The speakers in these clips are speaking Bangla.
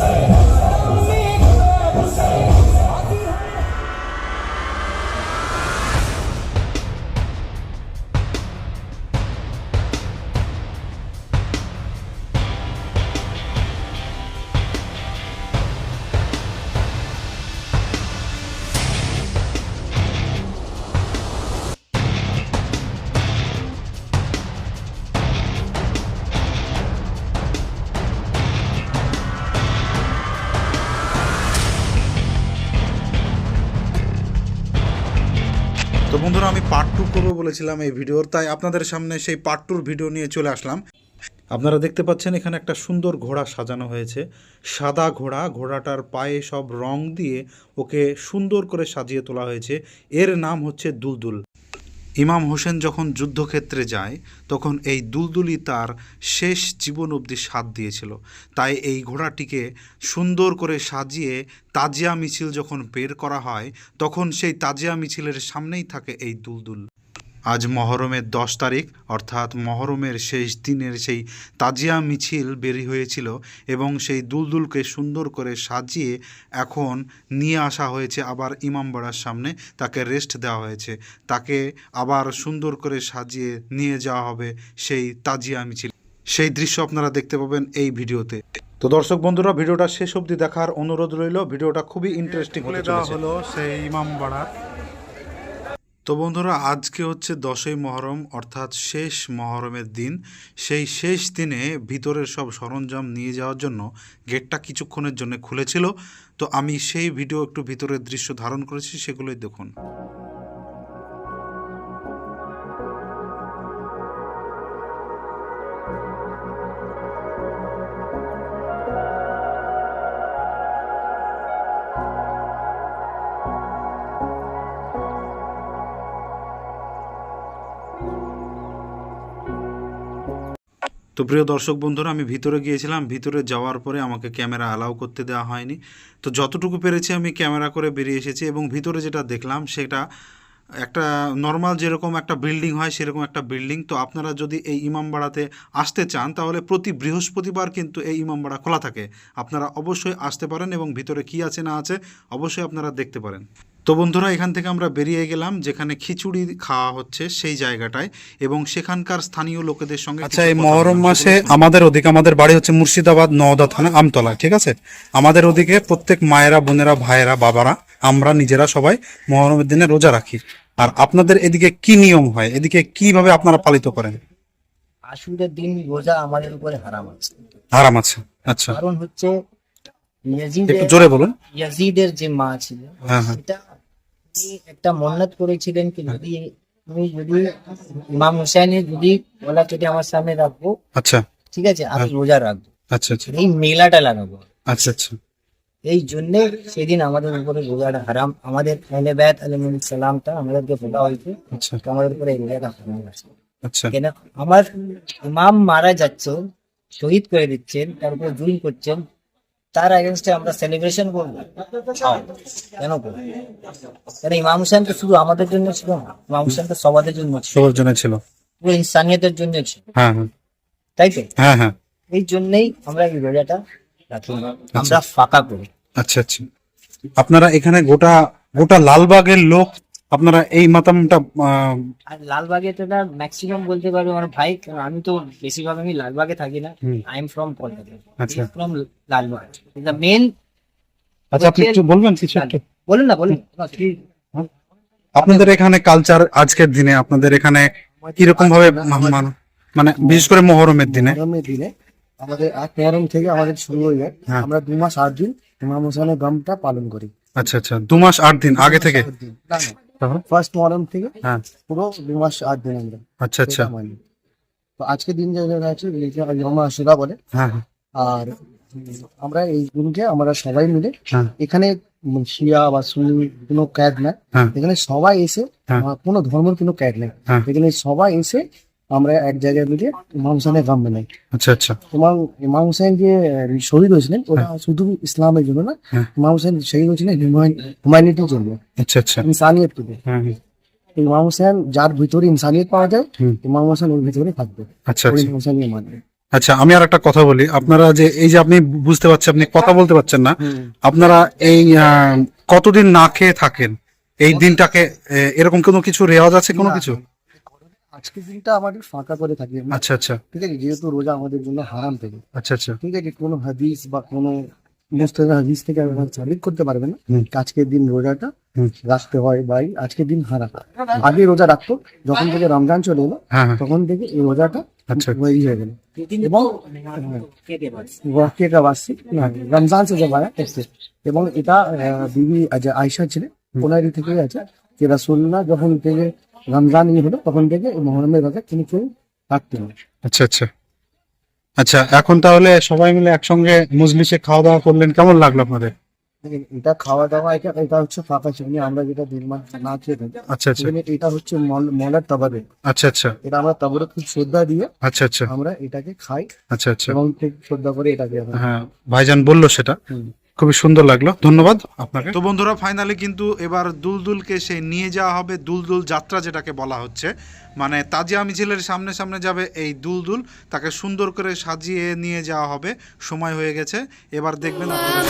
say. তো বন্ধুরা, আমি পার্ট টু করব বলেছিলাম এই ভিডিওর, তাই আপনাদের সামনে সেই পার্ট টুর ভিডিও নিয়ে চলে আসলাম। আপনারা দেখতে পাচ্ছেন, এখানে একটা সুন্দর ঘোড়া সাজানো হয়েছে। সাদা ঘোড়া, ঘোড়াটার পায়ে সব রং দিয়ে ওকে সুন্দর করে সাজিয়ে তোলা হয়েছে। এর নাম হচ্ছে দুলদুল। ইমাম হোসেন যখন যুদ্ধক্ষেত্রে যায়, তখন এই দুলদুলি তার শেষ জীবন অবধি সাথ দিয়েছিল। তাই এই ঘোড়াটিকে সুন্দর করে সাজিয়ে তাজিয়া মিছিল যখন বের করা হয়, তখন সেই তাজিয়া মিছিলের সামনেই থাকে এই দুলদুল। আজ মহরমের দশ তারিখ অর্থাৎ মহরমের শেষ দিনের সেই তাজিয়া মিছিল বেরি হয়েছিল এবং সেই দুলদুলকে সুন্দর করে সাজিয়ে এখন নিয়ে আসা হয়েছে আবার ইমামবাড়ার সামনে। তাকে রেস্ট দেওয়া হয়েছে। তাকে আবার সুন্দর করে সাজিয়ে নিয়ে যাওয়া হবে সেই তাজিয়া মিছিল। সেই দৃশ্য আপনারা দেখতে পাবেন এই ভিডিওতে। তো দর্শক বন্ধুরা ভিডিওটা শেষ অবধি দেখার অনুরোধ রইল। ভিডিওটা খুবই ইন্টারেস্টিং হতে চলেছে। হলো সেই ইমামবাড়া তো বন্ধুরা, আজকে হচ্ছে দশই মহরম, অর্থাৎ শেষ মহরমের দিন। সেই শেষ দিনে ভিতরের সব সরঞ্জাম নিয়ে যাওয়ার জন্য গেটটা কিছুক্ষণের জন্য খুলেছিল। তো আমি সেই ভিডিও একটু ভিতরের দৃশ্য ধারণ করেছি, সেগুলোই দেখুন। তো প্রিয় দর্শক বন্ধুরা, আমি ভিতরে গিয়েছিলাম। ভিতরে যাওয়ার পরে আমাকে ক্যামেরা অ্যালাউ করতে দেওয়া হয়নি। তো যতটুকু পেরেছি আমি ক্যামেরা করে বেরিয়ে এসেছি এবং ভিতরে যেটা দেখলাম সেটা একটা নর্মাল যেরকম একটা বিল্ডিং হয় সেরকম একটা বিল্ডিং তো আপনারা যদি এই ইমামবাড়াতে আসতে চান, তাহলে প্রতি বৃহস্পতিবার কিন্তু এই ইমামবাড়া খোলা থাকে। আপনারা অবশ্যই আসতে পারেন এবং ভিতরে কি আছে না আছে অবশ্যই আপনারা দেখতে পারেন। তো বন্ধুরা এখান থেকে আমরা বেরিয়ে গেলাম যেখানে খিচুড়ি খাওয়া হচ্ছে সেই জায়গাটায় এবং সেখানকার স্থানীয় লোকেদের সঙ্গে আচ্ছা এই মহরম মাসে আমাদের ওদিকে আমাদের বাড়ি হচ্ছে মুর্শিদাবাদ নওদা থানা আমতলা ঠিক আছে? আমাদের ওদিকে প্রত্যেক মায়েরা বোনেরা ভাইয়েরা বাবারা আমরা নিজেরা সবাই মহরমের দিনে রোজা রাখি। আর আপনাদের এদিকে কি নিয়ম হয়? এদিকে কীভাবে আপনারা পালিত করেন? আশুরের দিন রোজা আমাদের উপরে হারাম আছে। হারাম আছে আচ্ছা। কারণ হচ্ছে একটু জোরে বলুন। ইয়াজিদের যে মা হ্যাঁ হ্যাঁ। সেটা একটা মন্নত করেছিলেন কি যদি তুমি যদি ইমাম যদি গলা কেটে আমার সামনে রাখব আচ্ছা। ঠিক আছে? আমি রোজা রাখব। আচ্ছা আচ্ছা। এই মেলাটা লাগাবো। আচ্ছা আচ্ছা। এই জন্যে সেদিন আমাদের উপরে রোজাটা হারাম। আমাদের আহলে ব্যাত আলমিন সালামটা আমাদেরকে বলা হয়েছে আচ্ছা। আমাদের উপরে রোজাটা হারাম আছে আচ্ছা। কেন? আমার ইমাম মারা যাচ্ছে শহীদ করে দিচ্ছেন তার উপর জুলুম করছেন। তার এগেনস্টে আমরা সেলিব্রেশন করব। কেন করব? কেন ইমাম হুসেন তো শুধু আমাদের জন্য ছিল না ইমাম হুসেন তো সবাদের জন্য ছিল। সবার জন্য ছিল। পুরো ইনসানিয়তের জন্য ছিল। হ্যাঁ হ্যাঁ। তাই তো? হ্যাঁ হ্যাঁ। এই জন্যই আমরা এই রোজাটা রাখি আমরা ফাঁকা করি। আচ্ছা আচ্ছা। আপনারা এখানে গোটা গোটা লালবাগের লোক আপনারা এই মাতামটা আর লালবাগে তো না ম্যাক্সিমাম বলতে পারব আমার ভাই আমি তো বেশিরভাগ আমি লালবাগে থাকি না। I am from Kolkata. আচ্ছা। ফ্রম লালবাগ। দ্য মেন আচ্ছা আপনি একটু বলবেন কিছু একটু? বলুন না বলুন। আপনাদের এখানে কালচার আজকের দিনে আপনাদের এখানে কীরকম ভাবে মানে বিশেষ করে মহরমের দিনে? মহরমের দিনে আমাদের এক মহরম থেকে আমাদের শুরু হয়ে যায়। হ্যাঁ। আমরা দু মাস আট দিন ইমাম হোসেনের গমটা পালন করি। আচ্ছা আচ্ছা। দু মাস আট দিন আগে থেকে? ফার্স্ট মহরম থেকে হ্যাঁ। পুরো দু মাস আট দিন আমরা। আচ্ছা আচ্ছা। তো আজকে দিন যে আছে জমা আশুরা বলে। হ্যাঁ হ্যাঁ, আর আমরা এই দিনকে আমরা সবাই মিলে এখানে শিয়া বা সুনি কোনো ক্যাদ নাই। হ্যাঁ। এখানে সবাই এসে। কোনো ধর্মের কোনো ক্যাদ নেই। এখানে সবাই এসে আমরা এক জায়গায় মিলে ইমাম হোসেনের গাম বানাই। আচ্ছা আচ্ছা। ইমাম ইমাম হোসেন যে শহীদ হয়েছিলেন ওটা শুধু ইসলামের জন্য না হ্যাঁ। ইমাম হোসেন শহীদ হয়েছিলেন হিউম্যানিটির জন্য। আচ্ছা আচ্ছা। ইনসানিয়ত থেকে হ্যাঁ হ্যাঁ, ইমাম হোসেন যার ভিতরে ইনসানিয়ত পাওয়া যায়। ইমাম হোসেন ওর ভিতরে থাকবে। আচ্ছা আচ্ছা। ইমাম হোসেনকে মানবে আচ্ছা আমি আর একটা কথা বলি। আপনারা যে এই যে আপনি বুঝতে পারছেন আপনি কথা বলতে পারছেন না আপনারা এই কতদিন না খেয়ে থাকেন? এই দিনটাকে এরকম কোনো কিছু রেওয়াজ আছে কোনো কিছু? আজকের দিনটা আমাদের ফাঁকা করে থাকি আমরা। আচ্ছা আচ্ছা ঠিক আছে যেহেতু রোজা আমাদের জন্য হারাম থেকে আচ্ছা আচ্ছা ঠিক আছে কোনো হাদিস বা কোনো মুস্তাদ হাদিস থেকে আপনারা সাবিত করতে পারবেন না হুম। আজকের দিন রোজাটা হুম। রাখতে হয় ভাই আজকের দিন হারাম আগে রোজা রাখতো যখন থেকে রমজান চলে এলো হ্যাঁ হ্যাঁ তখন থেকে এই রোজাটা আচ্ছা। वही है এবং ওয়াকিয়া বাসি না রমজান से जब आया ऐसे এবং এটা আহ, বিবি আজ- আয়েশা ছিলেন ওনার ই থেকেই আছে যে রাসূলুল্লাহ যখন থেকে রমজান ই হলো তখন থেকে মহরমের রোজা কেউ রাখতেন না। আচ্ছা আচ্ছা। আচ্ছা এখন তাহলে সবাই মিলে একসঙ্গে মজলিসে খাওয়া দাওয়া করলেন কেমন লাগল আপনাদের? এটা খাওয়া দাওয়া এটা এটা হচ্ছে ফাঁকা চিনি আমরা যেটা দিন মাস না খেয়ে থাকি। আচ্ছা আচ্ছা। এটা হচ্ছে মল- মলার তাবারে আচ্ছা আচ্ছা। এটা আমরা তাবারে খুব শ্রদ্ধা দিয়ে আচ্ছা আচ্ছা। আমরা এটাকে খাই আচ্ছা আচ্ছা। এবং ঠিক শ্রদ্ধা করে এটাকে হ্যাঁ ভাইজান বলল সেটা। খুবই সুন্দর লাগল। ধন্যবাদ আপনাকে। তো বন্ধুরা ফাইনালি কিন্তু এবার দুলদুলকে সে নিয়ে যাওয়া হবে দুলদুল যাত্রা যেটাকে বলা হচ্ছে। মানে তাজিয়া মিছিলের সামনে সামনে যাবে এই দুলদুল। তাকে সুন্দর করে সাজিয়ে নিয়ে যাওয়া হবে। সময় হয়ে গেছে। এবার দেখবেন আপনারা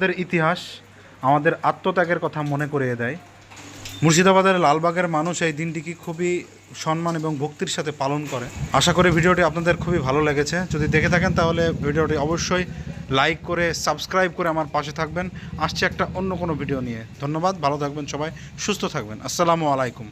আমাদের ইতিহাস আমাদের আত্মত্যাগের কথা মনে করিয়ে দেয়। মুর্শিদাবাদের লালবাগের মানুষ এই দিনটিকে খুবই সম্মান এবং ভক্তির সাথে পালন করে। আশা করি ভিডিওটি আপনাদের খুবই ভালো লেগেছে। যদি দেখে থাকেন তাহলে ভিডিওটি অবশ্যই লাইক করে, সাবস্ক্রাইব করে আমার পাশে থাকবেন। আসছে একটা অন্য কোনো ভিডিও নিয়ে। ধন্যবাদ, ভালো থাকবেন সবাই, সুস্থ থাকবেন। আসসালামু আলাইকুম।